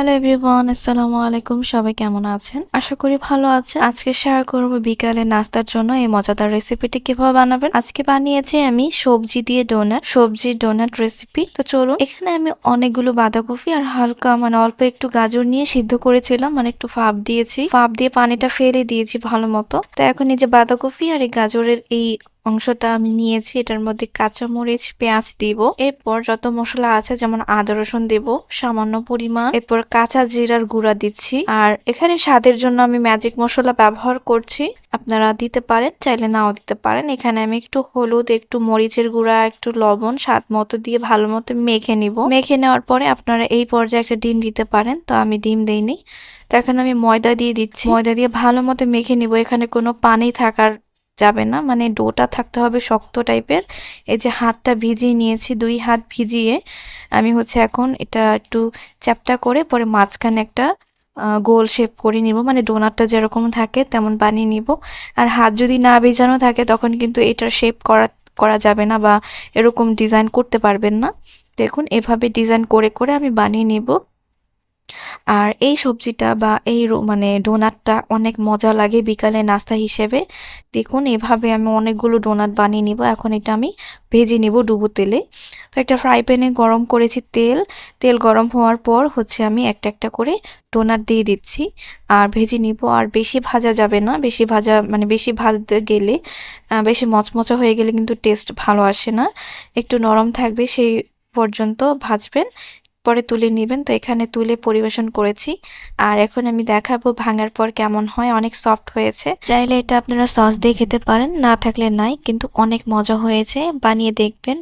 Hello everyone, আসসালামু আলাইকুম। সবাই কেমন আছেন? আশা করি ভালো আছে আজকে শেয়ার করব বিকালে নাস্তার জন্য এই মজাদার রেসিপিটি কীভাবে বানাবেন। আজকে বানিয়েছি আমি সবজি দিয়ে ডোনাট সবজির ডোনাট রেসিপি। তো চলুন, এখানে আমি অনেকগুলো বাঁধাকপি আর হালকা মানে অল্প একটু গাজর নিয়ে সিদ্ধ করেছিলাম। মানে একটু ফাপ দিয়েছি। ফাপ দিয়ে পানিটা ফেলে দিয়েছি ভালো মতো। তো এখন এই যে বাঁধাকপি আর এই গাজরের এই অংশটা আমি নিয়েছি। এটার মধ্যে কাঁচামরিচ, পেঁয়াজ দিব। এরপর যত মশলা আছে, যেমন আদা, রসুন দেব, সামান্য পরিমাণ। এরপর কাঁচা জিরার গুঁড়া দিচ্ছি। আর এখানে স্বাদের জন্য আমি ম্যাজিক মশলা ব্যবহার করছি। আপনারা দিতে পারেন, চাইলে নাও দিতে পারেন। এখানে আমি একটু হলুদ, একটু মরিচের গুঁড়া, একটু লবণ, স্বাদ মতো দিয়ে ভালো মতো মেখে নিব। মেখে নেওয়ার পরে আপনারা এই পর্যায়ে একটা ডিম দিতে পারেন। তো আমি ডিম দেইনি। তো এখন আমি ময়দা দিয়ে দিচ্ছি। ময়দা দিয়ে ভালো মতো মেখে নিব। এখানে কোনো পানি থাকার যাবে না। মানে ডোটা থাকতে হবে শক্ত টাইপের। এই যে হাতটা ভিজিয়ে নিয়েছি, দুই হাত ভিজিয়ে। আমি হচ্ছে এখন এটা একটু চ্যাপটা করে পরে মাঝখানে একটা গোল শেপ করে নিব। মানে ডোনারটা যেরকম থাকে তেমন বানিয়ে নিব। আর হাত যদি না ভেজানো থাকে তখন কিন্তু এটার শেপ করা করা যাবে না বা এরকম ডিজাইন করতে পারবেন না। দেখুন এভাবে ডিজাইন করে করে আমি বানিয়ে নিব। আর এই সবজিটা বা এই মানে ডোনাটটা অনেক মজা লাগে বিকালে নাস্তা হিসেবে। দেখুন, এভাবে আমি অনেকগুলো ডোনাট বানিয়ে নিব। এখন এটা আমি ভেজে নিব ডুবো তেলে। তো একটা ফ্রাই প্যানে গরম করেছি তেল। তেল গরম হওয়ার পর হচ্ছে আমি একটা একটা করে ডোনাট দিয়ে দিচ্ছি। আর ভেজে নিব। আর বেশি ভাজা যাবে না। বেশি ভাজা মানে বেশি ভাজতে গেলে বেশি মচমচা হয়ে গেলে কিন্তু টেস্ট ভালো আসে না। একটু নরম থাকবে, সেই পর্যন্ত ভাজবেন। পরে তুলে নেবেন। তো এখানে তুলে পরিবেশন করেছি। আর এখন আমি দেখাবো ভাঙার পর কেমন হয়। অনেক সফট হয়েছে। চাইলে এটা আপনারা সস দিয়ে খেতে পারেন। না থাকলে নাই। কিন্তু অনেক মজা হয়েছে। বানিয়ে দেখবেন।